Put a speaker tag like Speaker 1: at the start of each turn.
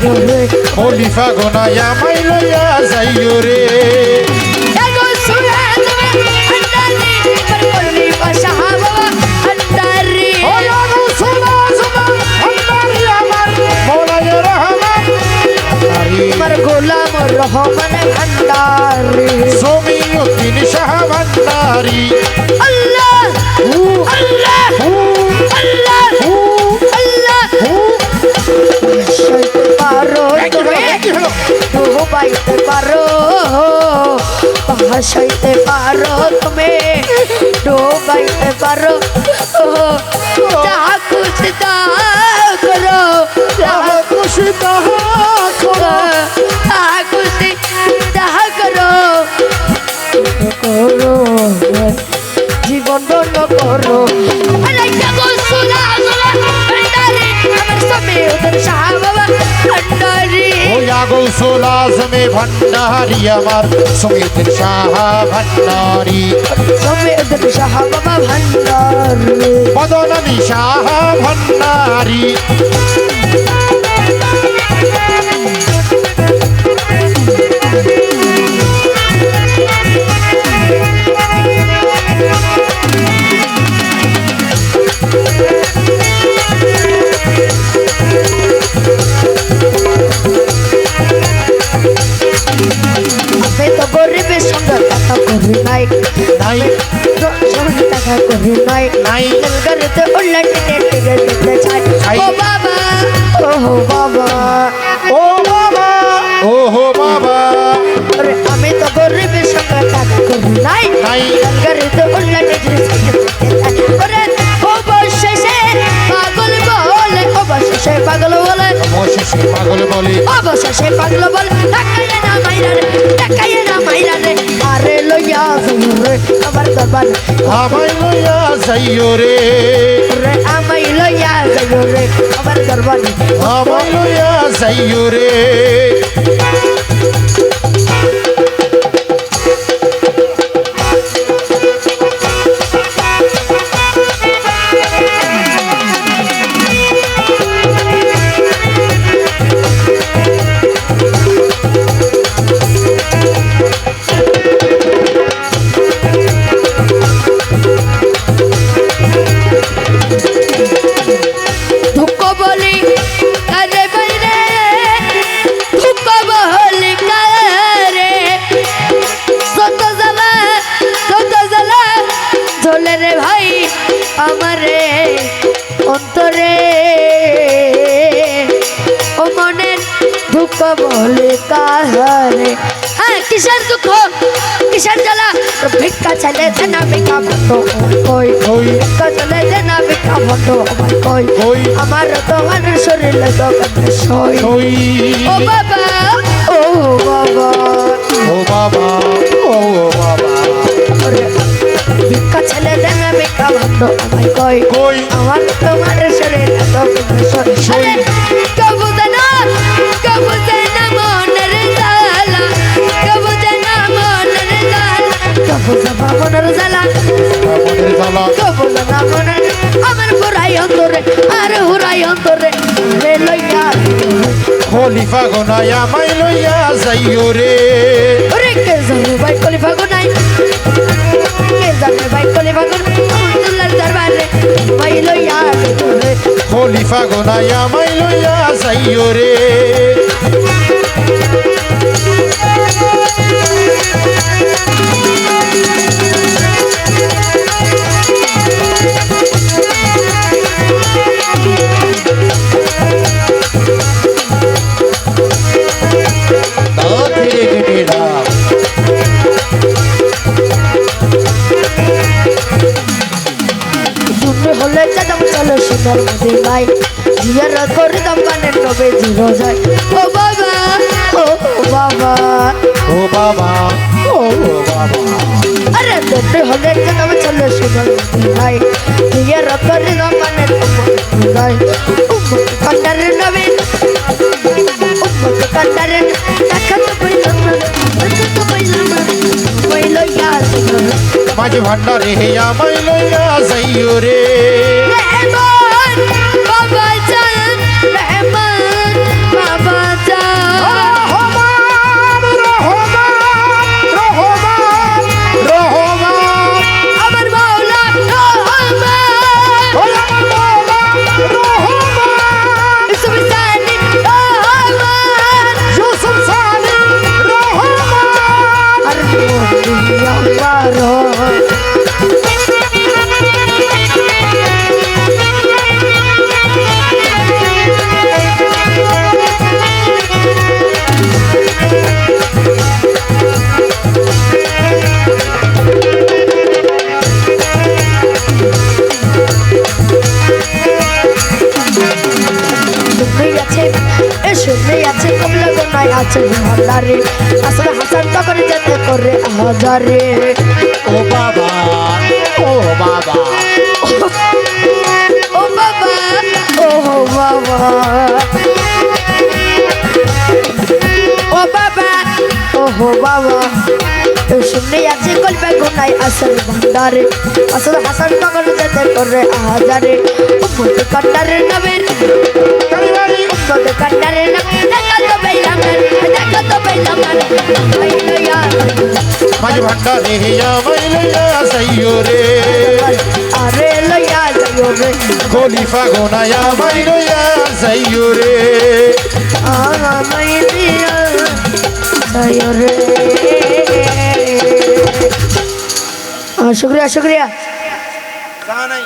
Speaker 1: যাইও রে
Speaker 2: খলিফা গোনায় আমায় লইয়া যাইও রে।
Speaker 1: ভাসাইতে পারো তুমি? ডোবাইতে পারো? যাহা খুশি তাহা করো
Speaker 2: যাহা খুশি তাহা করো
Speaker 1: যাহা খুশি তাহা করো। করো জীবন
Speaker 2: सो लाजमे
Speaker 1: भंडारी अमर सुमित शाह भंडारी।
Speaker 2: सुमित शाह भंडारी।
Speaker 1: मदन शाह भंडारी। সঙ্গে দেখা করি নাই
Speaker 2: নাই
Speaker 1: গরতে উল্লা টেনে টেনে দেখতে চাই। ও বাবা ও বাবা
Speaker 2: ও বাবা। ও হো বাবা।
Speaker 1: আরে আমি তো গরিবের সঙ্গে দেখা করি নাই।
Speaker 2: নাই
Speaker 1: গরতে উল্লা টেনে দেখতে চাই। ওরে অবশেষে পাগল বলে অবশেষে পাগল বলে।
Speaker 2: অবশেষে পাগল বলে।
Speaker 1: অবশেষে পাগল বলে দরবারে
Speaker 2: আমায় লইয়া যাইও রে।
Speaker 1: রে আমাই লইয়া যাইও রে আমার দরবারে।
Speaker 2: আমায় লইয়া যাইও রে।
Speaker 1: অন্তরে। ও মনের দুঃখ বলে কাহারে। হ্যাঁ কিসের দুঃখ? কিসের জ্বালা? ভিক্ষা ছেলে না ভিক্ষা বন্ধ কই?
Speaker 2: ওই
Speaker 1: ভিক্ষা ছেলে না ভিক্ষা বন্ধ আমার কই?
Speaker 2: ওই
Speaker 1: আমার তোমার শরীর দোকানে সই। ও বাবা ও বাবা।
Speaker 2: ও বাবা ও
Speaker 1: বন্ধ আমায় কই?
Speaker 2: কই?
Speaker 1: আমার তোমার শরীর দোকানে সই আরে কবু না কবু না মনের জ্বালা কবু না মনের জ্বালা কবু না মনের জ্বালা
Speaker 2: মনের জ্বালা।
Speaker 1: কবু না মনের আমার পুরাই অন্তরে আর হুরাই অন্তরে রে লইয়া
Speaker 2: খলিফা গোনায় আমায় লইয়া যাইও রে।
Speaker 1: ওরে কে জানে ভাই কলি ফাগুন নাই কে জানে ভাই কলি ফাগুন আব্দুল্লাহর দরবারে ভাই লইয়া রে
Speaker 2: খলিফা গোনায় আমায় লইয়া যাইও রে।
Speaker 1: হলে কদম চলো সুন্দর মদিনায় জিয়ার করে দম কানে নবে জিরো যায়। ও বাবা ও বাবা
Speaker 2: ও বাবা ও বাবা।
Speaker 1: আরে শুনবে হলে কদম চলো সুন্দর মদিনায় জিয়ার করে দম কানে নবে যায়। উম্মত কান্ডারে নবে উম্মত কান্ডারে দেখা তো পাইলাম না পাইল
Speaker 2: মাঝে ভান্ডারে হে আমায় লইয়া যাইও রে।
Speaker 1: আছে ভান্ডারে আসলে হাসান তখন যেতে করে হাজারে।
Speaker 2: ও বাবা ও বাবা।
Speaker 1: ও বাবা। ও বাবা। ও বাবা। ও বাবা। শুনে আছে কলবে গোনায় আসল ভান্ডারে আসলে হাসান তখন যেতে করে হাজারে। উম্মত কান্ডারে নবীর উম্মত কান্ডারে নবীর
Speaker 2: ভান্ডারে মাইলয়া সাইয়ো রে।
Speaker 1: আরে লইয়া যাইও রে।
Speaker 2: খলিফা গোনায়া মাইলয়া সাইয়ো রে।
Speaker 1: আমায় দিয়া যাইও রে। শুক্রিয়া শুক্রিয়া।
Speaker 2: জানাই